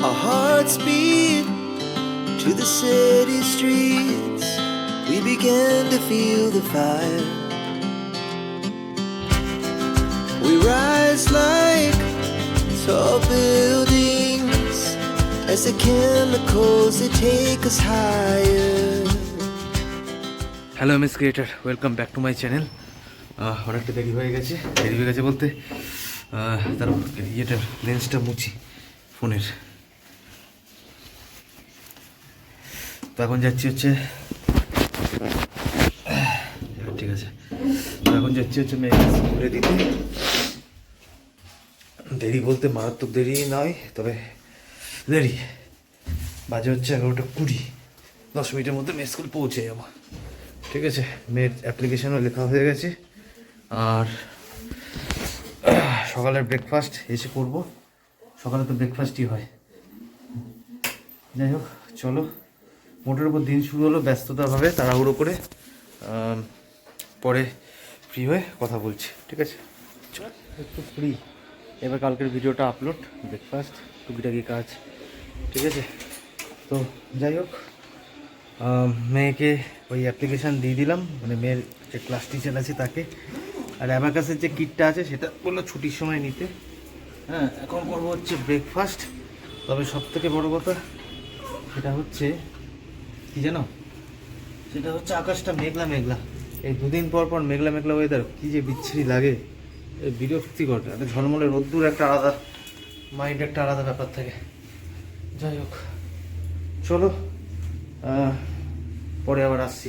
Our hearts beat to the city streets. We began to feel the fire. We rise like tall buildings as the chemicals they take us higher. Hello MS creator welcome back to my channel অনেকটা দেরি হয়ে গেছে দেরি হয়ে গেছে বলতে আহ, তার ইয়েটা লেন্সটা মুছি ফোনের তো এখন যাচ্ছি হচ্ছে ঠিক আছে। এখন যাচ্ছি হচ্ছে মেয়ে ঘুরে দিতে। দেরি বলতে মারাত্মক দেরি নয়, তবে দেরি। বাজে হচ্ছে এগারোটা কুড়ি। দশ মিনিটের মধ্যে মেয়ে স্কুল পৌঁছে যাব। ঠিক আছে, মেয়ের অ্যাপ্লিকেশনও লেখা হয়ে গেছে। আর সকালের ব্রেকফাস্ট এসে করব। সকালে তো ব্রেকফাস্টই হয়। যাই হোক, চলো। মোটের উপর দিন শুরু হলো, ব্যস্ততাভাবে তাড়াহুড়ো করে পরে ফ্রি হয়ে কথা বলছি, ঠিক আছে? একটু ফ্রি এবার কালকের ভিডিওটা আপলোড ব্রেকফাস্ট টুকিটাকি কাজ, ঠিক আছে? তো যাই হোক মেয়েকে ওই অ্যাপ্লিকেশান দিয়ে দিলাম মানে মেয়ের যে ক্লাস টিচার আছে তাকে। আর অ্যাবাকাসের যে কিটটা আছে, সেটা বলল ছুটির সময় নিতে। হ্যাঁ এখন করব হচ্ছে ব্রেকফাস্ট তবে সব থেকে বড়ো কথা, সেটা হচ্ছে কি জানো? সেটা হচ্ছে আকাশটা মেঘলা মেঘলা। এই দুদিন পর পর মেঘলা মেঘলা ওয়েদার কী যে বিচ্ছিরি লাগে। এই বিরক্তিকর একটা ঝলমলে রোদ্দুর একটা আলাদা মাইন্ড একটা আলাদা ব্যাপার থাকে। যাই হোক চলো পরে আবার আসছি।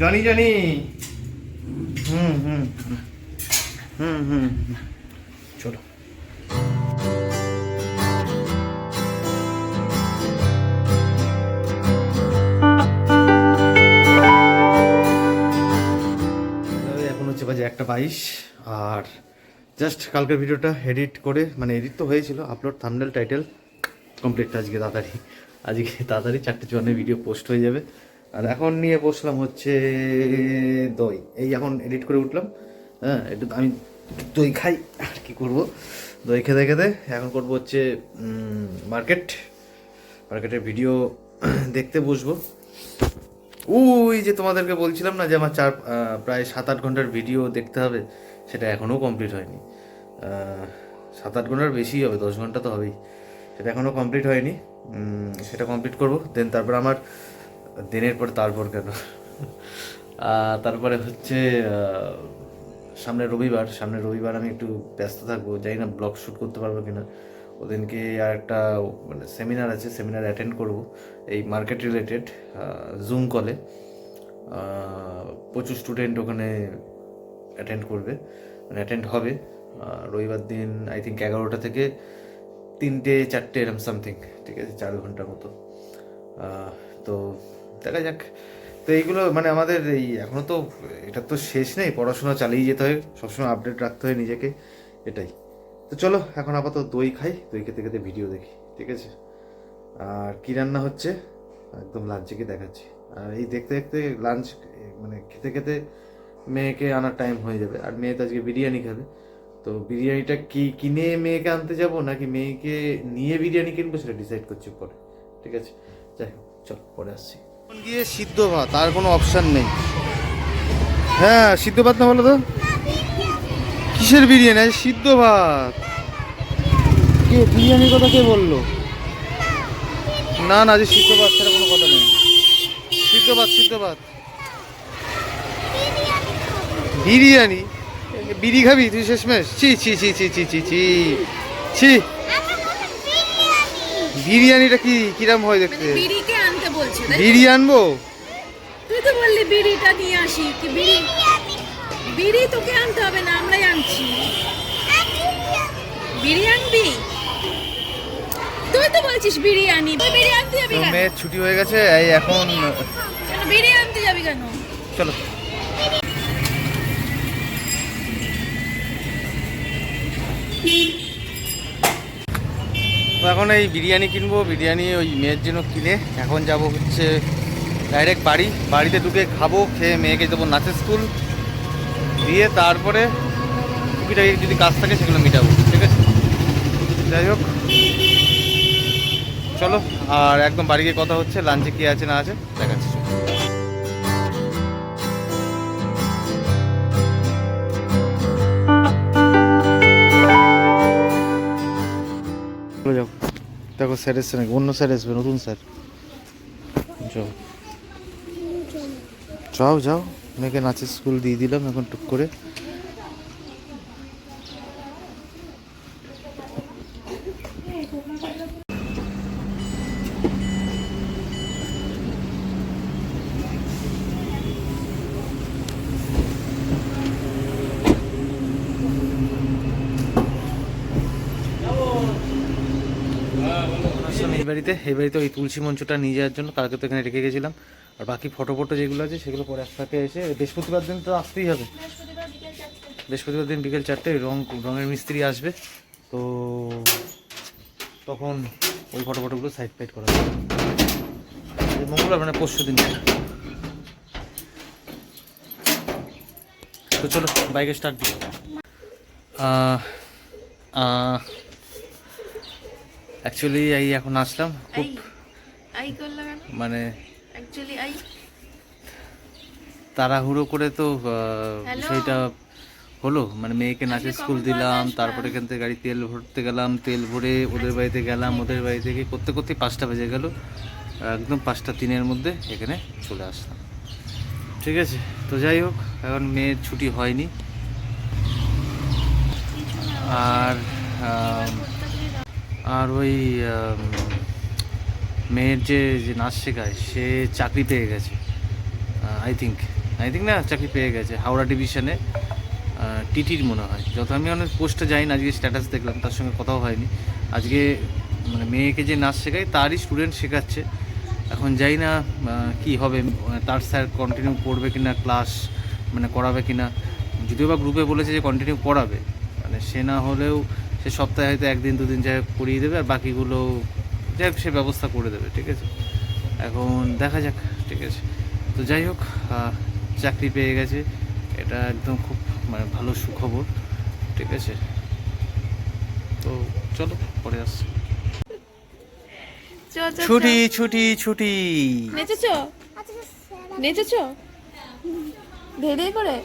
Johnny Johnny. হুম হুম হুম, হুম। বাজে একটা বাইশ, আর জাস্ট কালকের ভিডিওটা এডিট করে মানে এডিট তো হয়েছিল আপলোড থামনেল টাইটেল কমপ্লিট আজকে তাড়াতাড়ি। আজকে তাড়াতাড়ি চারটে চুয়ান্নের ভিডিও পোস্ট হয়ে যাবে। আর এখন নিয়ে বসলাম হচ্ছে দই। এই এখন এডিট করে উঠলাম। হ্যাঁ একটু আমি দই খাই, আর কি করব? দই খেতে খেতে এখন করব হচ্ছে মার্কেট মার্কেটের ভিডিও দেখতে বসবো। ওই যে তোমাদেরকে বলছিলাম না যে আমার চার প্রায় সাত আট ঘণ্টার ভিডিও দেখতে হবে, সেটা এখনও কমপ্লিট হয়নি। সাত আট ঘণ্টার বেশি হবে, দশ ঘণ্টা তো হবেই। সেটা এখনও কমপ্লিট হয়নি। সেটা কমপ্লিট করব দেন তারপর আমার, দিনের পর তারপর কেন? তারপরে হচ্ছে সামনে রবিবার সামনে রবিবার আমি একটু ব্যস্ত থাকব, জানি না ব্লগ শ্যুট করতে পারব কিনা। ওদিনকে আর একটা মানে সেমিনার আছে সেমিনার অ্যাটেন্ড করব, এই মার্কেট রিলেটেড জুম কলে প্রচুর স্টুডেন্ট ওখানে অ্যাটেন্ড করবে মানে অ্যাটেন্ড হবে। রবিবার দিন আই থিঙ্ক এগারোটা থেকে তিনটে, চারটে এরম সামথিং ঠিক আছে, চার ঘণ্টার মতো। তো দেখা যাক। তো এইগুলো মানে আমাদের এই এখনও তো, এটা তো শেষ নেই, পড়াশোনা চালিয়ে যেতে হয়, সবসময় আপডেট রাখতে হয় নিজেকে, এটাই। তো চলো, এখন আপাতত দই খাই। দই খেতে খেতে ভিডিও দেখি, ঠিক আছে? আর কী রান্না হচ্ছে? একদম লাঞ্চে দেখাচ্ছি। আর এই দেখতে দেখতে লাঞ্চ মানে খেতে খেতে মেয়েকে আনার টাইম হয়ে যাবে। আর মেয়ে তো আজকে বিরিয়ানি খাবে। তো বিরিয়ানিটা কি কিনে মেয়েকে আনতে যাব, নাকি মেয়েকে নিয়ে বিরিয়ানি কিনবো সেটা ডিসাইড করছি পরে, ঠিক আছে? যাই হোক, চল, পরে আসছি। গিয়ে সিদ্ধ ভাত, আর কোনো অপশান নেই। হ্যাঁ সিদ্ধ ভাত না বলো তো? কিসের বিরিয়ানি? সিদ্ধ ভাত। কে বিরিয়ানির কথা কে বলল? না না যে সিদ্ধ ভাত ছাড়া কোনো কথা নেই। সিদ্ধ ভাত সিদ্ধ ভাত। বিরিয়ানি? বিড়ি খাবি তুই শেষমেশ? ছি ছি ছি ছি ছি ছি ছি ছি। বিরিয়ানিটা কি কিরাম হয় দেখতে? বলছে তাই? আনব? তুই তো বললি বিড়িটা নিয়ে আসি কি বিড়ি? বিড়ি তোকে আনতে হবে না আমরাই আনছি। বিড়ি আনবি? তুই তো বলছিস বিরিয়ানি তুই বিড়ি আনতে যাবি কেন? মেয়ের ছুটি হয়ে গেছে এই এখন বিড়ি আনতে যাবি কেন? চলো। এখন এই বিরিয়ানি কিনবো বিরিয়ানি ওই মেয়ের জন্য কিনে। এখন যাব হচ্ছে ডাইরেক্ট বাড়ি। বাড়িতে ঢুকে খাব খেয়ে মেয়েকে দেবো নাচের স্কুল। দিয়ে তারপরে টুকিটাকি যদি কাজ থাকে সেগুলো মিটাবো, ঠিক আছে? যাই হোক। চলো, আর একদম বাড়ি গিয়ে কথা হচ্ছে লাঞ্চে কি আছে না আছে দেখাচ্ছি। যাও। দেখো স্যার এসছে নাকি? অন্য স্যার এসবে নতুন স্যার। যাও। যাও যাও। মেয়েকে নাচের স্কুল দিয়ে দিলাম, এখন টুক করে। এই বাড়িতে এই বাড়িতে ওই তুলসী মঞ্চটা নিয়ে যাওয়ার জন্য, কালকে তো এখানে রেখে গেছিলাম। আর বাকি ফটো ফটো যেগুলো আছে সেগুলো পরে একসাথে এসে বৃহস্পতিবার দিন তো আসতেই হবে। বৃহস্পতিবার দিন বিকেল চারটে রং রঙের মিস্ত্রি আসবে। তো তখন ওই ফটো ফটোগুলো সাইড ফাইড করা হবে মঙ্গলবার মানে পরশু দিন। তো চলো বাইকে স্টার্ট দিই। অ্যাকচুয়ালি এই এখন আসলাম। খুব মানে অ্যাকচুয়ালি আই। তাড়াহুড়ো করে তো? বিষয়টা হলো। মানে মেয়েকে নাচের স্কুল দিলাম তারপরে এখান থেকে গাড়ি তেল ভরতে গেলাম তেল ভরে ওদের বাড়িতে গেলাম ওদের বাড়ি থেকে করতে করতে পাঁচটা বেজে গেল। একদম পাঁচটা তিনের মধ্যে এখানে চলে আসলাম। ঠিক আছে তো যাই হোক এখন মেয়ের ছুটি হয়নি। আর আর ওই মেয়ের যে যে নাচ শেখায় সে চাকরি পেয়ে গেছে। আই থিঙ্ক আই থিঙ্ক না, চাকরি পেয়ে গেছে, হাওড়া ডিভিশনে টিটির মনে হয়। যত আমি অনেক পোস্টে যাই না আজকে স্ট্যাটাস দেখলাম, তার সঙ্গে কথাও হয়নি। আজকে মানে মেয়েকে যে নাচ শেখায় তারই স্টুডেন্ট শেখাচ্ছে। এখন যাই না কি হবে মানে তার স্যার কন্টিনিউ করবে কি না ক্লাস মানে করাবে কিনা। যদিও বা গ্রুপে বলেছে যে কন্টিনিউ করাবে। মানে সে না হলেও সে সপ্তাহে হয়তো একদিন, দুদিন যাই করিয়ে দেবে, আর বাকিগুলো যাই হোক সে ব্যবস্থা করে দেবে ঠিক আছে? এখন দেখা যাক ঠিক আছে? তো যাই হোক চাকরি পেয়ে গেছে। এটা একদম খুব মানে ভালো সুখবর ঠিক আছে? তো চলো পরে আসছি। ছুটি ছুটি ছুটি। নেচেছো? নেচেছো? ধেড়ে করে?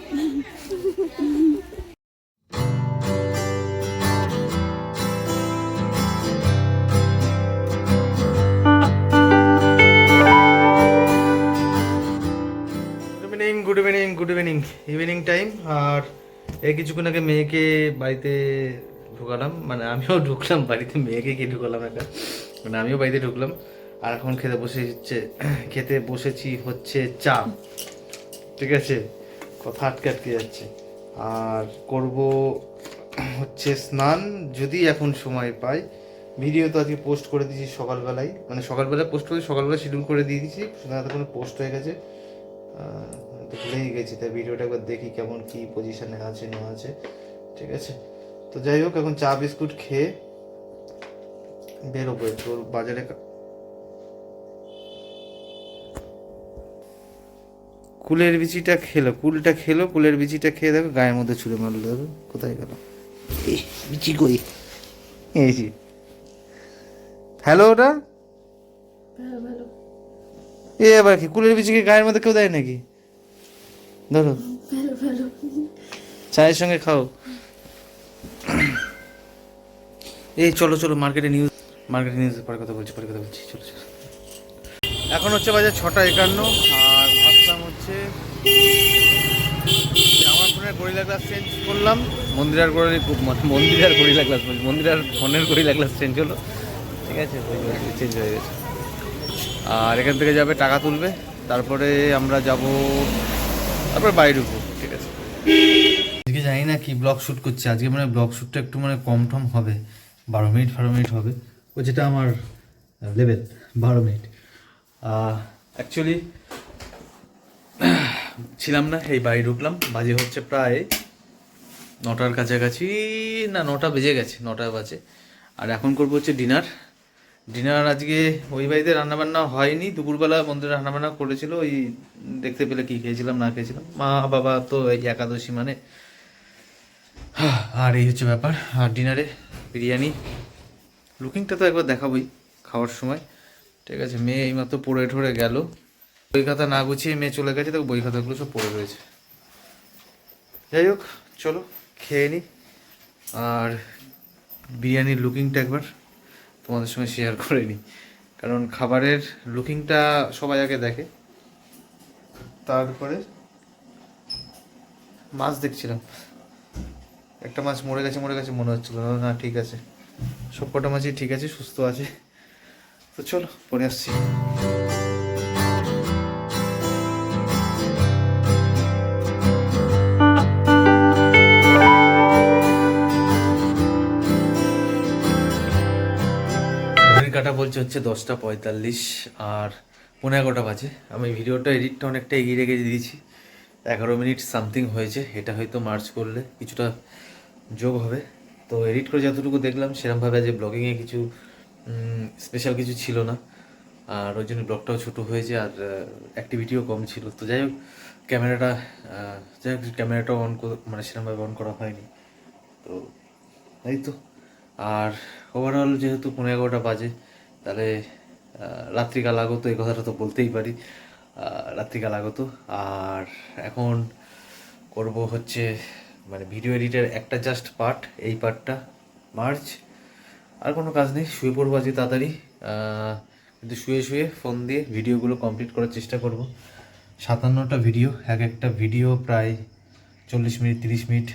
Evening good evening good evening evening time আর এই কিছুক্ষণ আগে মেয়েকে বাড়িতে ঢুকালাম। মানে আমিও ঢুকলাম, বাড়িতে মেয়েকে কি ঢুকালাম একা মানে আমিও বাড়িতে ঢুকলাম। আর এখন খেতে বসে হচ্ছে, খেতে বসেছি হচ্ছে চা। ঠিক আছে? কথা আটকে আটকে যাচ্ছে। আর করব হচ্ছে স্নান, যদি এখন সময় পাই। ভিডিও তো আজকে পোস্ট করে দিয়েছি সকালবেলায়। মানে সকালবেলায় পোস্ট করে সকালবেলা শিডিউল করে দিয়ে দিয়েছি। তখন পোস্ট হয়ে গেছে। আহ, তো ভুলেই গেছি তাই ভিডিওটা একবার দেখি কেমন কি পজিশনে আছে না আছে ঠিক আছে? তো যাই হোক এখন চা বিস্কুট খেয়ে বেরোবো তোর বাজারে কুলের বিচিটা খেলো কুলটা খেলো কুলের বিচিটা খেয়ে দেখো গায়ের মধ্যে ছুঁড়ে মারলো দেখো কোথায় গেল। বিচি কই? এই যে। হ্যালো ওটা? এ আবার কি কুলের বিচিকে গায়ের মধ্যে কেউ দেয় নাকি? ধরো। চায়ের সঙ্গে খাও। এই চলো চলো মার্কেটে নিউজ মার্কেটে নিউজ পরে কথা বলছি পরে কথা বলছি। চলো চলো। এখন হচ্ছে বাজার ছটা একান্ন আর ভাবলাম হচ্ছে আমার ফোনের গরিলা গ্লাস চেঞ্জ করলাম। মন্দিরার গড়ি মন্দিরার গরিলা গ্লাস বলছি মন্দিরার ফোনের গরিলা গ্লাস চেঞ্জ হলো। ঠিক আছে চেঞ্জ হয়ে গেছে। আর এখান থেকে যাবে টাকা তুলবে। তারপরে আমরা যাব তারপরে বাড়ি ঢুকবো, ঠিক আছে। আজকে জানি না কি ব্লগ শ্যুট করছে। আজকে মানে ব্লগ শ্যুটটা একটু মানে কম টম হবে। বারো মিনিট বারো মিনিট হবে। ও যেটা আমার লেভেল বারো মিনিট। অ্যাকচুয়ালি ছিলাম না, এই বাড়ি ঢুকলাম। বাজে হচ্ছে প্রায় নটার কাছাকাছি, না, নটা বেজে গেছে, নটা বাজে। আর এখন করব হচ্ছে ডিনার ডিনার আজকে ওই বাড়িতে রান্নাবান্না হয়নি। দুপুরবেলা মন্দিরে রান্নাবান্না করেছিল, ওই দেখতে পেলে কি খেয়েছিলাম, না খেয়েছিলাম। মা বাবা তো এই একাদশী মানে। আর এই হচ্ছে ব্যাপার। আর ডিনারে বিরিয়ানি। লুকিংটা তো একবার দেখাবোই খাওয়ার সময়। ঠিক আছে, মেয়ে এইমাত্র পড়ে ঠরে গেল। বই খাতা না গুছিয়ে মেয়ে চলে গেছে তো বই খাতাগুলো সব পড়ে রয়েছে। যাই হোক, চলো, খেয়ে নিই আর বিরিয়ানির লুকিংটা একবার তোমাদের সঙ্গে শেয়ার করে নিই কারণ খাবারের লুকিংটা সবাই আগে দেখে। তারপরে মাছ দেখছিলাম। একটা মাছ মরে গেছে মরে গেছে, মনে হচ্ছিল না। ঠিক আছে। সব কটা মাছই ঠিক আছে, সুস্থ আছে। তো চলো, পরে আসছি। বলছে হচ্ছে দশটা পঁয়তাল্লিশ আর পনেরো এগারোটা বাজে। আমি ভিডিওটা এডিটটা অনেকটা এগিয়ে রেখে দিয়েছি। এগারো মিনিট সামথিং হয়েছে, এটা হয়তো মার্চ করলে কিছুটা যোগ হবে। তো এডিট করে যতটুকু দেখলাম সেরকমভাবে যে ব্লগিংয়ে কিছু স্পেশাল কিছু ছিল না। আর ওই জন্য ব্লগটাও ছোটো হয়েছে আর অ্যাক্টিভিটিও কম ছিল। তো যাই হোক, ক্যামেরাটা যাই হোক, ক্যামেরাটাও অন মানে সেরকমভাবে অন করা হয়নি। তো, এই তো। আর ওভারঅল যেহেতু পনেরো এগারোটা বাজে তাহলে রাত্রিকাল আগত, এই কথাটা তো বলতেই পারি রাত্রিকাল আগত। আর এখন করব হচ্ছে মানে ভিডিও এডিটের একটা জাস্ট পার্ট এই পার্টটা মার্চ আর কোনো কাজ নেই, শুয়ে পড়ব আজকে তাড়াতাড়ি কিন্তু শুয়ে শুয়ে ফোন দিয়ে ভিডিওগুলো কমপ্লিট করার চেষ্টা করব। সাতান্নটা ভিডিও এক একটা ভিডিও প্রায় চল্লিশ মিনিট, তিরিশ মিনিট।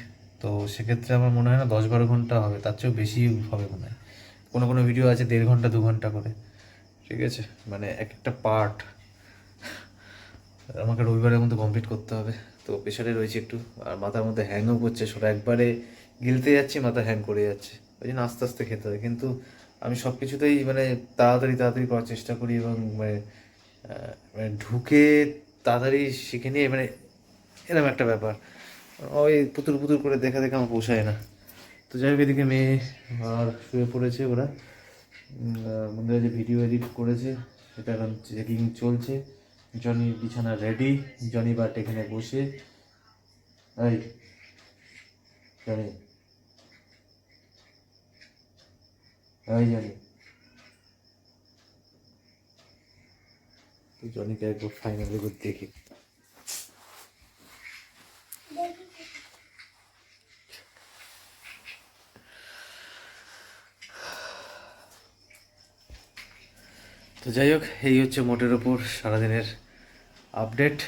তো সেক্ষেত্রে আমার মনে হয় না দশ বারো ঘণ্টা হবে, তার চেয়েও বেশি হবে মনে হয়। কোনো কোনো ভিডিও আছে দেড় ঘণ্টা, দু ঘণ্টা করে। ঠিক আছে? মানে এক একটা পার্ট আমাকে রবিবারের মধ্যে কমপ্লিট করতে হবে। তো প্রেশারে রয়েছে একটু, আর মাথার মধ্যে হ্যাংও করছে সেটা একবারে গিলতে যাচ্ছি, মাথা হ্যাং করে যাচ্ছে। ওই জন্য আস্তে আস্তে খেতে হয় কিন্তু আমি সব কিছুতেই মানে তাড়াতাড়ি তাড়াতাড়ি করার চেষ্টা করি এবং মানে মানে ঢুকে তাড়াতাড়ি শিখে নিয়ে মানে এরকম একটা ব্যাপার। ওই পুতুর পুতুর করে দেখা দেখে আমার পোষায় না। তো যাই হোক, এদিকে মেয়ে আর শুয়ে পড়েছে ওরা। মন্দিরে যে ভিডিও এডিট করেছে সেটা এখন চেকিং চলছে। জনি বিছানা রেডি জনি বাট এখানে বসে। এই, জনি। এই তো জনিকে একবার ফাইনালি দেখি। তো যাই হোক, এই হচ্ছে মোটের ওপর সারাদিনের আপডেট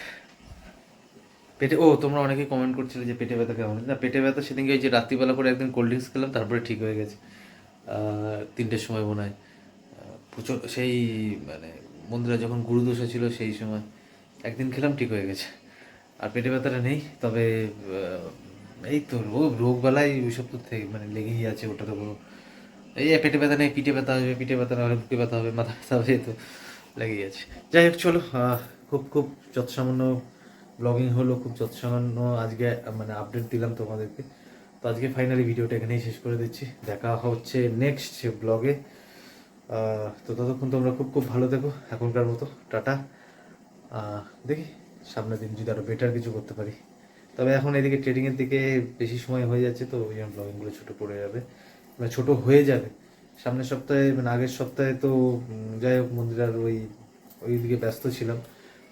পেটে, ও, তোমরা অনেকে কমেন্ট করছিলে যে পেটে ব্যথা কেমন? না, পেটে ব্যথা সেদিনকে ওই যে রাত্রিবেলা করে একদিন কোল্ড ড্রিঙ্কস খেলাম, তারপরে ঠিক হয়ে গেছে। তিনটের সময় মনে হয়। প্রচুর সেই মানে মন্দিরে যখন গুরুদশা ছিল সেই সময় একদিন খেলাম, ঠিক হয়ে গেছে। আর পেটে ব্যথাটা নেই, তবে এই তো রোগ রোগবেলায় ওইসব তো মানে লেগেই আছে ওটা তো কোনো এই পেটে ব্যথা নেই, পিঠে ব্যথা হবে, পিঠে ব্যথা না হলে বুকে ব্যথা হবে, মাথা ব্যথা হবে তো লেগে গেছে যাই হোক, চলো খুব খুব যৎসামান্য ব্লগিং হলো, খুব যৎসামান্য আজকে মানে আপডেট দিলাম তোমাদেরকে। তো আজকে ফাইনালি ভিডিওটা এখানেই শেষ করে দিচ্ছি। দেখা হচ্ছে নেক্সট ব্লগে তো ততক্ষণ তোমরা খুব খুব ভালো থেকো, এখনকার মতো, টাটা। দেখি, সামনের দিন যদি আরও বেটার কিছু করতে পারি। তবে এখন এদিকে ট্রেডিংয়ের দিকে বেশি সময় হয়ে যাচ্ছে, তো ওই জন্য ব্লগিংগুলো ছোটো পড়ে যাবে। মানে ছোট হয়ে যাবে। সামনের সপ্তাহে মানে আগের সপ্তাহে তো যাই হোক মন্দিরার ওই ওই দিকে ব্যস্ত ছিলাম।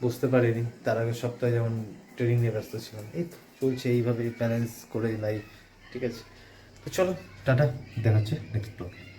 বুঝতে পারিনি। তার আগের সপ্তাহে যেমন ট্রেনিং নিয়ে ব্যস্ত ছিলাম। এই তো চলছে এইভাবে ব্যালেন্স করে লাইফ ঠিক আছে? তো চলো, টাটা। দেখাচ্ছে নেক্সট ব্লগে